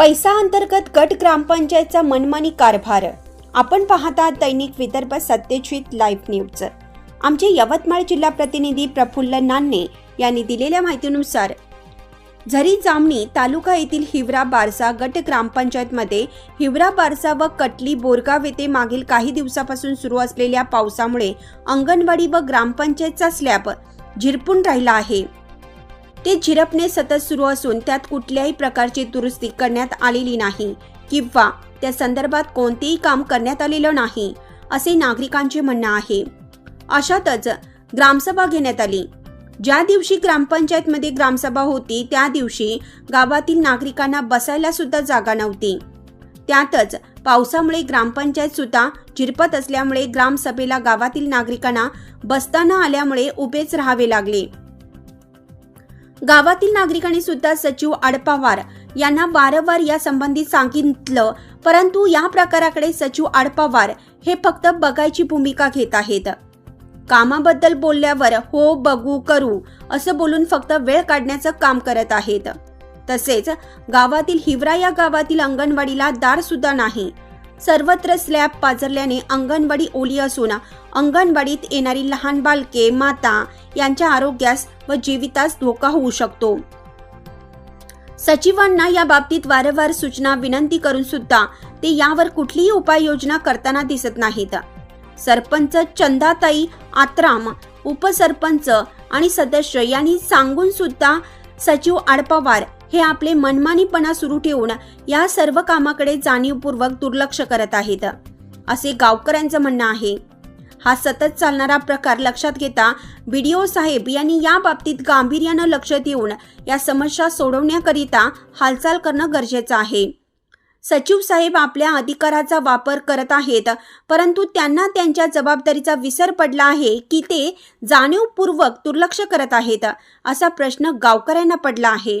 पैसा अंतर्गत गट ग्रामपंचायतचा मनमानी कारभार. आपण पाहता दैनिक विदर्भ सत्यजित लाईव्ह न्यूज. आमचे यवतमाळ जिल्हा प्रतिनिधी प्रफुल्ल नान्ने यांनी दिलेल्या माहितीनुसार झरी जामणी तालुका येथील हिवरा बारसा गट ग्रामपंचायतमध्ये हिवरा बारसा व कटली बोरगाव येथे मागील काही दिवसापासून सुरू असलेल्या पावसामुळे अंगणवाडी व ग्रामपंचायतचा स्लॅब झिरपून राहिला आहे. ते झिरपणे सतत सुरू असून त्यात कुठल्याही प्रकारची दुरुस्ती करण्यात आलेली नाही किंवा त्या संदर्भात कोणतेही काम करण्यात आलेलं नाही असे नागरिकांचे म्हणणं आहे. अशातच ग्रामसभा घेण्यात आली. ज्या दिवशी ग्रामपंचायतमध्ये ग्रामसभा होती त्या दिवशी गावातील नागरिकांना बसायला सुद्धा जागा नव्हती. त्यातच पावसामुळे ग्रामपंचायत सुद्धा झिरपत असल्यामुळे ग्रामसभेला गावातील नागरिकांना बसताना आल्यामुळे उभेच राहावे लागले. गावातील नागरिकांनी सुद्धा सचिव आडपावार यांना वारंवार या संबंधी सांगितलं परंतु या प्रकाराकडे सचिव आडपावार हे फक्त बघायची भूमिका घेत आहेत. कामाबद्दल बोलल्यावर हो बघू करू असं बोलून फक्त वेळ काढण्याचं काम करत आहेत. तसेच गावातील हिवरा या गावातील अंगणवाडीला दार सुद्धा नाही. सर्वत्र स्लॅब पाजरल्याने अंगणवाडी ओली असून अंगणवाडीत येणारी लहान बालके माता यांच्या आरोग्यास व जीवितास धोका होऊ शकतो. सचिवांना या बाबतीत वारंवार सूचना विनंती करून सुद्धा ते यावर कुठलीही उपाययोजना करताना दिसत नाहीत. सरपंच चंदाताई आत्राम उपसरपंच आणि सदस्य यांनी सांगून सुद्धा सचिव आडपवार हे आपले मनमानीपणा सुरू ठेवून या सर्व कामाकडे जाणीवपूर्वक दुर्लक्ष करत आहेत. असे गावकऱ्यांचं म्हणणं आहे. हा सतत चालणारा प्रकार लक्षात घेता बीडीओ साहेब यांनी या बाबतीत गांभीर्यानं लक्ष देऊन या समस्या सोडवण्याकरिता हालचाल करणं गरजेचं आहे. सचिव साहेब आपल्या अधिकाराचा वापर करत आहेत परंतु त्यांना त्यांच्या जबाबदारीचा विसर पडला आहे की ते जाणीवपूर्वक दुर्लक्ष करत आहेत असा प्रश्न गावकऱ्यांना पडला आहे.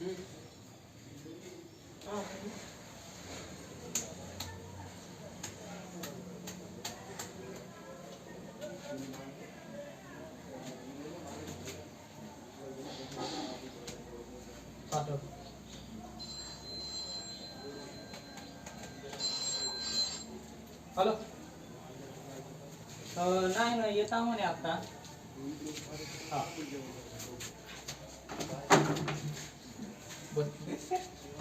हॅलो अं, नाही नाही येता pode que dê certo.